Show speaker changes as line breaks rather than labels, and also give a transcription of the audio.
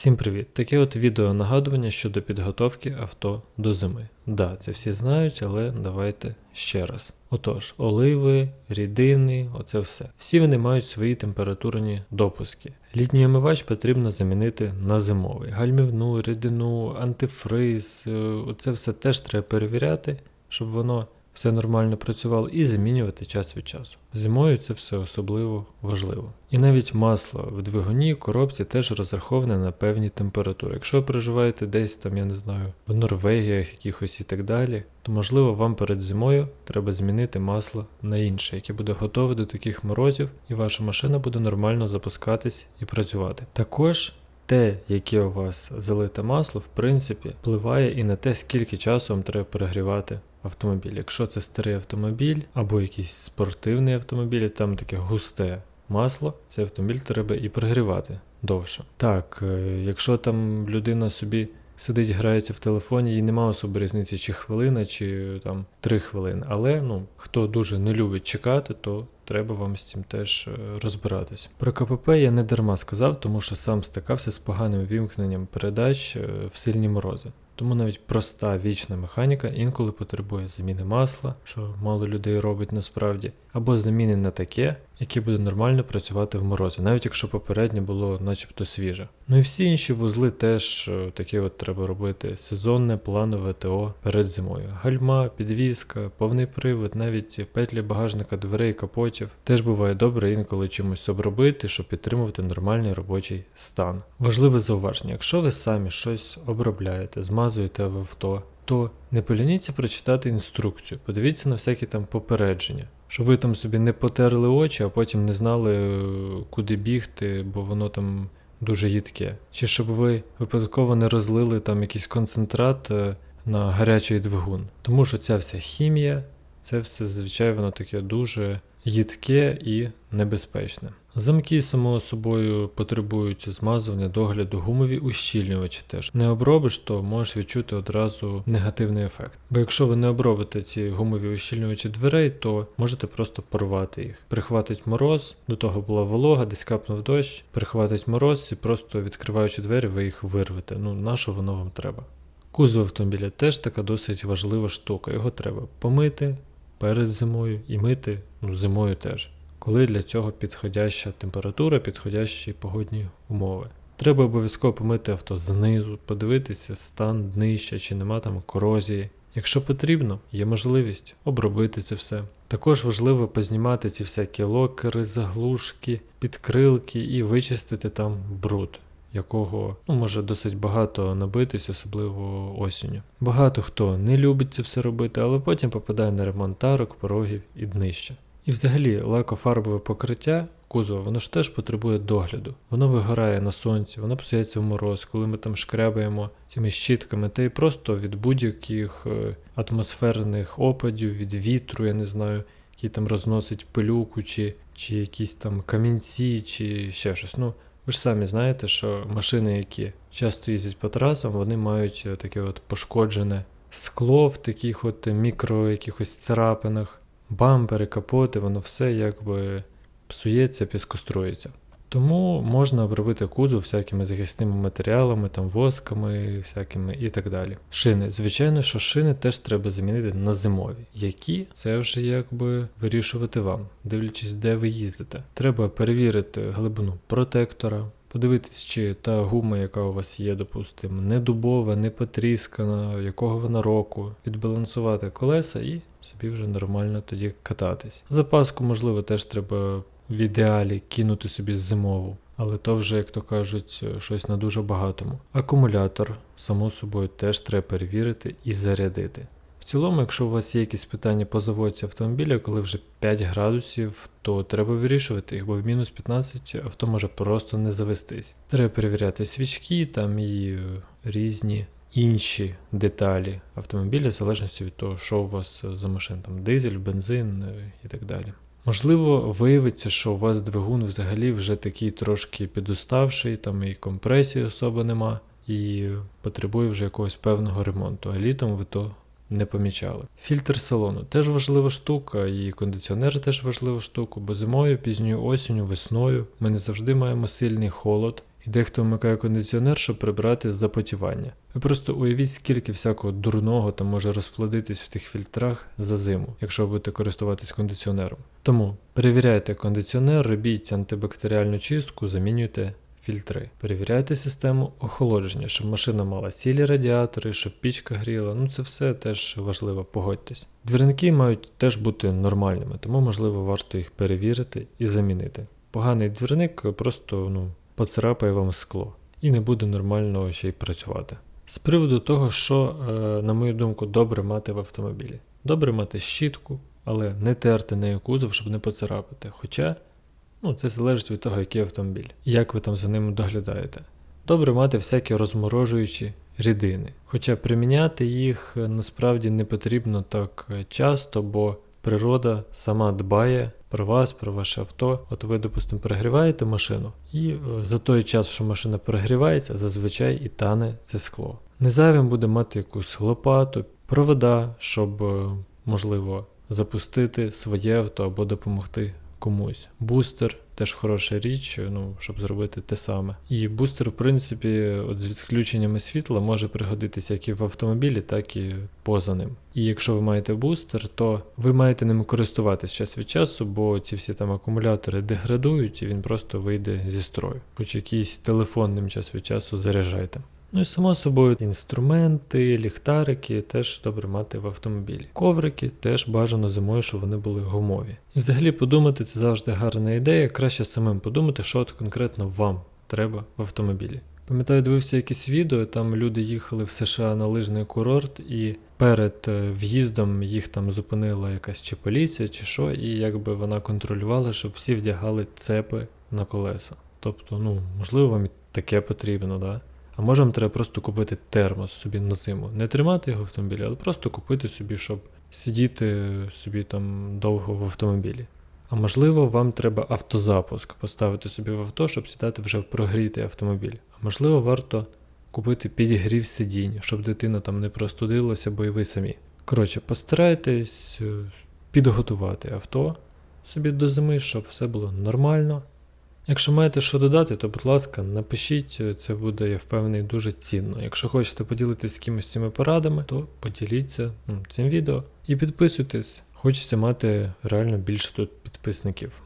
Всім привіт! Таке от відео нагадування щодо підготовки авто до зими. Да, це всі знають, але давайте ще раз. Отож, оливи, рідини, оце все. Всі вони мають свої температурні допуски. Літній омивач потрібно замінити на зимовий. Гальмівну, рідину, антифриз, е, оце все теж треба перевіряти, щоб воно все нормально працювало і замінювати час від часу. Зимою це все особливо важливо. І навіть масло в двигуні, коробці теж розраховане на певні температури. Якщо ви проживаєте десь там, я не знаю, в Норвегіях якихось і так далі, то можливо вам перед зимою треба змінити масло на інше, яке буде готове до таких морозів, і ваша машина буде нормально запускатись і працювати. Також те, яке у вас залите масло, в принципі, впливає і на те, скільки часу вам треба перегрівати автомобіль. Якщо це старий автомобіль або якийсь спортивний автомобіль, там таке густе масло, цей автомобіль треба і прогрівати довше. Так, е, якщо там людина собі сидить, грається в телефоні, їй нема особи різниці, чи хвилина, чи там три хвилини. Але ну, хто дуже не любить чекати, то треба вам з цим теж е, розбиратись. Про КПП я не дарма сказав, тому що сам стикався з поганим вімкненням передач е, в сильні морози. Тому навіть проста вічна механіка інколи потребує заміни масла, що мало людей робить насправді, або заміни на таке, яке буде нормально працювати в морозі, навіть якщо попереднє було начебто свіже. Ну і всі інші вузли теж е, такі от треба робити сезонне планове ТО перед зимою. Гальма, підвізка, повний привод, навіть петлі багажника дверей, капотів. Теж буває добре інколи чимось обробити, щоб підтримувати нормальний робочий стан. Важливе зауваження, якщо ви самі щось обробляєте, змазуєте в авто, то не поляніться прочитати інструкцію, подивіться на всякі там попередження. Щоб ви там собі не потерли очі, а потім не знали, е, куди бігти, бо воно там дуже їдке. Чи щоб ви випадково не розлили там якийсь концентрат е, на гарячий двигун. Тому що ця вся хімія, це все, звичайно, таке дуже їдке і небезпечне. Замки, само собою, потребують змазування, догляду, гумові ущільнювачі теж. Не обробиш, то можеш відчути одразу негативний ефект. Бо якщо ви не обробите ці гумові ущільнювачі дверей, то можете просто порвати їх. Прихватить мороз, до того була волога, десь капнув дощ, прихватить мороз і просто відкриваючи двері, ви їх вирвете. Ну, на що воно вам треба? Кузов автомобіля теж така досить важлива штука. Його треба помити перед зимою і мити ну, зимою теж коли для цього підходяща температура, підходящі погодні умови. Треба обов'язково помити авто знизу, подивитися стан днища, чи нема там корозії. Якщо потрібно, є можливість обробити це все. Також важливо познімати ці всякі локери, заглушки, підкрилки і вичистити там бруд, якого ну, може досить багато набитись, особливо осінню. Багато хто не любить це все робити, але потім попадає на ремонт арок, порогів і днища. І взагалі лакофарбове покриття кузова, воно ж теж потребує догляду. Воно вигорає на сонці, воно псується в мороз, коли ми там шкрябаємо цими щітками, та й просто від будь-яких е, атмосферних опадів, від вітру, я не знаю, який там розносить пилюку, чи, чи якісь там камінці, чи ще щось. Ну, ви ж самі знаєте, що машини, які часто їздять по трасам, вони мають е, таке от пошкоджене скло в таких от мікро якихось царапинах бампери, капоти, воно все якби псується, піскострується. Тому можна обробити кузов всякими захисними матеріалами, там восками, всякими і так далі. Шини. Звичайно, що шини теж треба замінити на зимові. Які це вже якби вирішувати вам, дивлячись, де ви їздите. Треба перевірити глибину протектора, подивитись, чи та гума, яка у вас є, допустимо, не дубова, не потріскана, якого вона року, відбалансувати колеса і собі вже нормально тоді кататись. Запаску, можливо, теж треба в ідеалі кинути собі зимову. Але то вже, як то кажуть, щось на дуже багатому. Акумулятор, само собою, теж треба перевірити і зарядити. В цілому, якщо у вас є якісь питання по заводці автомобіля, коли вже 5 градусів, то треба вирішувати їх, бо в мінус 15 авто може просто не завестись. Треба перевіряти свічки там і різні інші деталі автомобіля, в залежності від того, що у вас за машина, там дизель, бензин е, і так далі. Можливо, виявиться, що у вас двигун взагалі вже такий трошки підуставший, там і компресії особи нема, і потребує вже якогось певного ремонту, а літом ви то не помічали. Фільтр салону теж важлива штука, і кондиціонер теж важлива штука, бо зимою, пізньою осінню, весною ми не завжди маємо сильний холод, І дехто вмикає кондиціонер, щоб прибрати запотівання. Ви просто уявіть, скільки всякого дурного там може розплодитись в тих фільтрах за зиму, якщо будете користуватись кондиціонером. Тому перевіряйте кондиціонер, робіть антибактеріальну чистку, замінюйте фільтри. Перевіряйте систему охолодження, щоб машина мала цілі радіатори, щоб пічка гріла. Ну це все теж важливо, погодьтесь. Двірники мають теж бути нормальними, тому можливо варто їх перевірити і замінити. Поганий двірник просто ну, поцарапає вам скло і не буде нормально ще й працювати. З приводу того, що, е, на мою думку, добре мати в автомобілі. Добре мати щітку, але не терти нею кузов, щоб не поцарапати. Хоча ну, це залежить від того, який автомобіль, як ви там за ним доглядаєте. Добре мати всякі розморожуючі рідини. Хоча приміняти їх е, насправді не потрібно так е, часто, бо природа сама дбає про вас, про ваше авто. От ви, допустимо, перегріваєте машину, і е, за той час, що машина перегрівається, зазвичай і тане це скло. Незайвим буде мати якусь лопату, провода, щоб, е, можливо, запустити своє авто або допомогти комусь. Бустер теж хороша річ, ну, щоб зробити те саме. І бустер, в принципі, от з відключеннями світла може пригодитися як і в автомобілі, так і поза ним. І якщо ви маєте бустер, то ви маєте ним користуватись час від часу, бо ці всі там акумулятори деградують і він просто вийде зі строю. Хоч якийсь телефон ним час від часу заряджайте. Ну і само собою інструменти, ліхтарики теж добре мати в автомобілі. Коврики теж бажано зимою, щоб вони були гумові. І взагалі подумати це завжди гарна ідея. Краще самим подумати, що от конкретно вам треба в автомобілі. Пам'ятаю, дивився якесь відео, там люди їхали в США на лижний курорт, і перед е, в'їздом їх там зупинила якась чи поліція, чи що, і якби вона контролювала, щоб всі вдягали цепи на колеса. Тобто, ну, можливо, вам і таке потрібно, да? А може вам треба просто купити термос собі на зиму. Не тримати його в автомобілі, але просто купити собі, щоб сидіти собі там довго в автомобілі. А можливо, вам треба автозапуск поставити собі в авто, щоб сідати вже в прогрітий автомобіль. А можливо, варто купити підігрів сидінь, щоб дитина там не простудилася, бо і ви самі. Коротше, постарайтесь е, підготувати авто собі до зими, щоб все було нормально. Якщо маєте що додати, то будь ласка, напишіть, це буде, я впевнений, дуже цінно. Якщо хочете поділитися з кимось цими порадами, то поділіться цим відео і підписуйтесь. Хочеться мати реально більше тут підписників.